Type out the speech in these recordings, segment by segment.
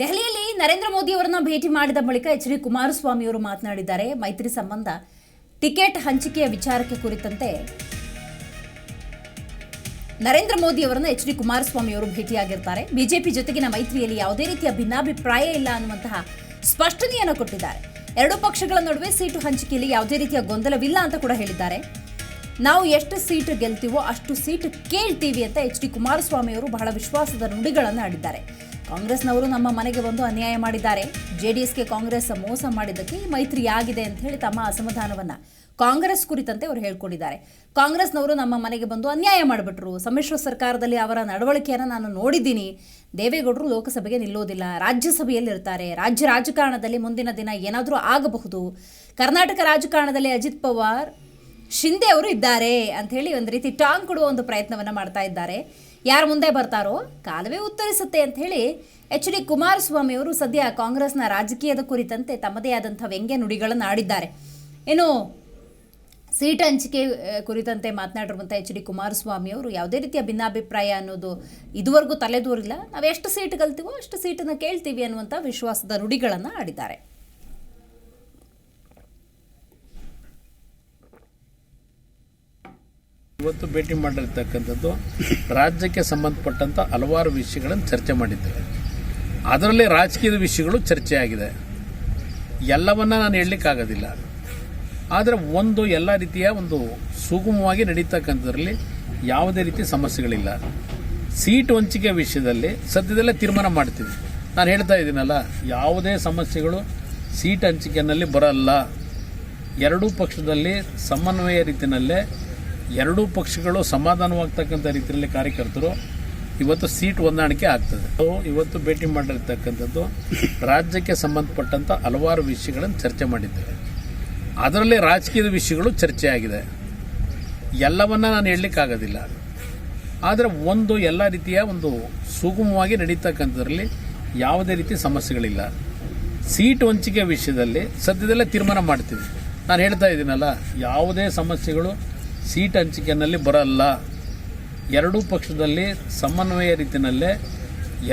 ದೆಹಲಿಯಲ್ಲಿ ನರೇಂದ್ರ ಮೋದಿ ಅವರನ್ನ ಭೇಟಿ ಮಾಡಿದ ಬಳಿಕ ಎಚ್ ಡಿ ಕುಮಾರಸ್ವಾಮಿ ಅವರು ಮಾತನಾಡಿದ್ದಾರೆ. ಮೈತ್ರಿ ಸಂಬಂಧ ಟಿಕೆಟ್ ಹಂಚಿಕೆಯ ವಿಚಾರಕ್ಕೆ ಕುರಿತಂತೆ ನರೇಂದ್ರ ಮೋದಿ ಅವರನ್ನ ಎಚ್ ಡಿ ಕುಮಾರಸ್ವಾಮಿ ಅವರು ಭೇಟಿಯಾಗಿರ್ತಾರೆ. ಬಿಜೆಪಿ ಜೊತೆಗಿನ ಮೈತ್ರಿಯಲ್ಲಿ ಯಾವುದೇ ರೀತಿಯ ಭಿನ್ನಾಭಿಪ್ರಾಯ ಇಲ್ಲ ಅನ್ನುವಂತಹ ಸ್ಪಷ್ಟನೆಯನ್ನು ಕೊಟ್ಟಿದ್ದಾರೆ. ಎರಡೂ ಪಕ್ಷಗಳ ನಡುವೆ ಸೀಟು ಹಂಚಿಕೆಯಲ್ಲಿ ಯಾವುದೇ ರೀತಿಯ ಗೊಂದಲವಿಲ್ಲ ಅಂತ ಕೂಡ ಹೇಳಿದ್ದಾರೆ. ನಾವು ಎಷ್ಟು ಸೀಟು ಗೆಲ್ತೀವೋ ಅಷ್ಟು ಸೀಟು ಕೇಳ್ತೀವಿ ಅಂತ ಎಚ್ ಡಿ ಕುಮಾರಸ್ವಾಮಿ ಅವರು ಬಹಳ ವಿಶ್ವಾಸದ ನುಡಿಗಳನ್ನು ಆಡಿದ್ದಾರೆ. ಕಾಂಗ್ರೆಸ್ನವರು ನಮ್ಮ ಮನೆಗೆ ಬಂದು ಅನ್ಯಾಯ ಮಾಡಿದ್ದಾರೆ. ಜೆಡಿಎಸ್ಗೆ ಕಾಂಗ್ರೆಸ್ ಮೋಸ ಮಾಡಿದ್ದಕ್ಕೆ ಈ ಮೈತ್ರಿ ಆಗಿದೆ ಅಂತ ಹೇಳಿ ತಮ್ಮ ಅಸಮಾಧಾನವನ್ನು ಕಾಂಗ್ರೆಸ್ ಕುರಿತಂತೆ ಅವರು ಹೇಳ್ಕೊಂಡಿದ್ದಾರೆ. ಕಾಂಗ್ರೆಸ್ನವರು ನಮ್ಮ ಮನೆಗೆ ಬಂದು ಅನ್ಯಾಯ ಮಾಡಿಬಿಟ್ರು. ಸಮ್ಮಿಶ್ರ ಸರ್ಕಾರದಲ್ಲಿ ಅವರ ನಡವಳಿಕೆಯನ್ನು ನಾನು ನೋಡಿದ್ದೀನಿ. ದೇವೇಗೌಡರು ಲೋಕಸಭೆಗೆ ನಿಲ್ಲೋದಿಲ್ಲ. ರಾಜ್ಯಸಭೆಯಲ್ಲಿರ್ತಾರೆ. ರಾಜ್ಯ ರಾಜಕಾರಣದಲ್ಲಿ ಮುಂದಿನ ದಿನ ಏನಾದರೂ ಆಗಬಹುದು. ಕರ್ನಾಟಕ ರಾಜಕಾರಣದಲ್ಲಿ ಅಜಿತ್ ಪವಾರ್, ಶಿಂದೆ ಅವರು ಇದ್ದಾರೆ ಅಂಥೇಳಿ ಒಂದು ರೀತಿ ಟಾಂಗ್ ಕೊಡುವ ಒಂದು ಪ್ರಯತ್ನವನ್ನು ಮಾಡ್ತಾ ಇದ್ದಾರೆ. ಯಾರು ಮುಂದೆ ಬರ್ತಾರೋ ಕಾಲವೇ ಉತ್ತರಿಸುತ್ತೆ ಅಂತ ಹೇಳಿ ಎಚ್ ಡಿ ಕುಮಾರಸ್ವಾಮಿ ಅವರು ಸದ್ಯ ಕಾಂಗ್ರೆಸ್ನ ರಾಜಕೀಯದ ಕುರಿತಂತೆ ತಮ್ಮದೇ ಆದಂಥ ವ್ಯಂಗ್ಯ ನುಡಿಗಳನ್ನು ಆಡಿದ್ದಾರೆ. ಏನು ಸೀಟ್ ಹಂಚಿಕೆ ಕುರಿತಂತೆ ಮಾತನಾಡಿರುವಂಥ ಎಚ್ ಡಿ ಕುಮಾರಸ್ವಾಮಿ ಅವರು ಯಾವುದೇ ರೀತಿಯ ಭಿನ್ನಾಭಿಪ್ರಾಯ ಅನ್ನೋದು ಇದುವರೆಗೂ ತಲೆದೂರಿಲ್ಲ. ನಾವು ಎಷ್ಟು ಸೀಟ್ ಕಲ್ತೀವೋ ಅಷ್ಟು ಸೀಟನ್ನು ಕೇಳ್ತೀವಿ ಅನ್ನುವಂಥ ವಿಶ್ವಾಸದ ನುಡಿಗಳನ್ನು ಆಡಿದ್ದಾರೆ. ಇವತ್ತು ಭೇಟಿ ಮಾಡಿರ್ತಕ್ಕಂಥದ್ದು ರಾಜ್ಯಕ್ಕೆ ಸಂಬಂಧಪಟ್ಟಂತ ಹಲವಾರು ವಿಷಯಗಳನ್ನು ಚರ್ಚೆ ಮಾಡಿದ್ದೇವೆ. ಅದರಲ್ಲಿ ರಾಜಕೀಯದ ವಿಷಯಗಳು ಚರ್ಚೆ ಆಗಿದೆ ಎಲ್ಲವನ್ನ ನಾನು ಹೇಳಲಿಕ್ಕಾಗೋದಿಲ್ಲ. ಆದರೆ ಒಂದು ಎಲ್ಲ ರೀತಿಯ ಒಂದು ಸುಗಮವಾಗಿ ನಡೀತಕ್ಕಂಥದ್ರಲ್ಲಿ ಯಾವುದೇ ರೀತಿ ಸಮಸ್ಯೆಗಳಿಲ್ಲ. ಸೀಟ್ ಹಂಚಿಕೆ ವಿಷಯದಲ್ಲಿ ಸದ್ಯದಲ್ಲೇ ತೀರ್ಮಾನ ಮಾಡ್ತೀವಿ. ನಾನು ಹೇಳ್ತಾ ಇದ್ದೀನಲ್ಲ, ಯಾವುದೇ ಸಮಸ್ಯೆಗಳು ಸೀಟ್ ಹಂಚಿಕೆಯಲ್ಲಿ ಬರಲ್ಲ. ಎರಡೂ ಪಕ್ಷದಲ್ಲಿ ಸಮನ್ವಯ ರೀತಿಯಲ್ಲೇ ಎರಡೂ ಪಕ್ಷಗಳು ಸಮಾಧಾನವಾಗ್ತಕ್ಕಂಥ ರೀತಿಯಲ್ಲಿ ಕಾರ್ಯಕರ್ತರು ಇವತ್ತು ಸೀಟ್ ಹೊಂದಾಣಿಕೆ ಆಗ್ತದೆ. ಇವತ್ತು ಭೇಟಿ ಮಾಡಿರ್ತಕ್ಕಂಥದ್ದು ರಾಜ್ಯಕ್ಕೆ ಸಂಬಂಧಪಟ್ಟಂಥ ಹಲವಾರು ವಿಷಯಗಳನ್ನು ಚರ್ಚೆ ಮಾಡಿದ್ದೇವೆ. ಅದರಲ್ಲಿ ರಾಜಕೀಯದ ವಿಷಯಗಳು ಚರ್ಚೆ ಆಗಿದೆ ಎಲ್ಲವನ್ನ ನಾನು ಹೇಳಲಿಕ್ಕಾಗೋದಿಲ್ಲ. ಆದರೆ ಒಂದು ಎಲ್ಲ ರೀತಿಯ ಒಂದು ಸುಗಮವಾಗಿ ನಡೀತಕ್ಕಂಥದ್ರಲ್ಲಿ ಯಾವುದೇ ರೀತಿ ಸಮಸ್ಯೆಗಳಿಲ್ಲ. ಸೀಟ್ ಹಂಚಿಕೆ ವಿಷಯದಲ್ಲಿ ಸದ್ಯದಲ್ಲೇ ತೀರ್ಮಾನ ಮಾಡ್ತೀವಿ. ನಾನು ಹೇಳ್ತಾ ಇದ್ದೀನಲ್ಲ, ಯಾವುದೇ ಸಮಸ್ಯೆಗಳು ಸೀಟ್ ಹಂಚಿಕೆಯಲ್ಲಿ ಬರಲ್ಲ. ಎರಡೂ ಪಕ್ಷದಲ್ಲಿ ಸಮನ್ವಯ ರೀತಿಯಲ್ಲೇ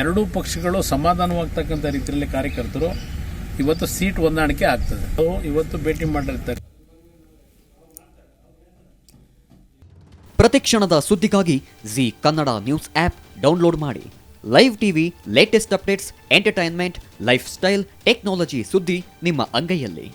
ಎರಡೂ ಪಕ್ಷಗಳು ಸಮಾಧಾನವಾಗ್ತಕ್ಕಂಥ ರೀತಿಯಲ್ಲಿ ಕಾರ್ಯಕರ್ತರು ಇವತ್ತು ಸೀಟ್ ಹೊಂದಾಣಿಕೆ ಆಗ್ತದೆ. ಇವತ್ತು ಭೇಟಿ ಮಾಡಿರ್ತಾರೆ ಪ್ರತಿಕ್ಷಣದ ಸುದ್ದಿಗಾಗಿ Zee Kannada news app download ಮಾಡಿ. Live TV latest updates entertainment lifestyle technology ಸುದ್ದಿ ನಿಮ್ಮ ಅಂಗೈಯಲ್ಲಿ.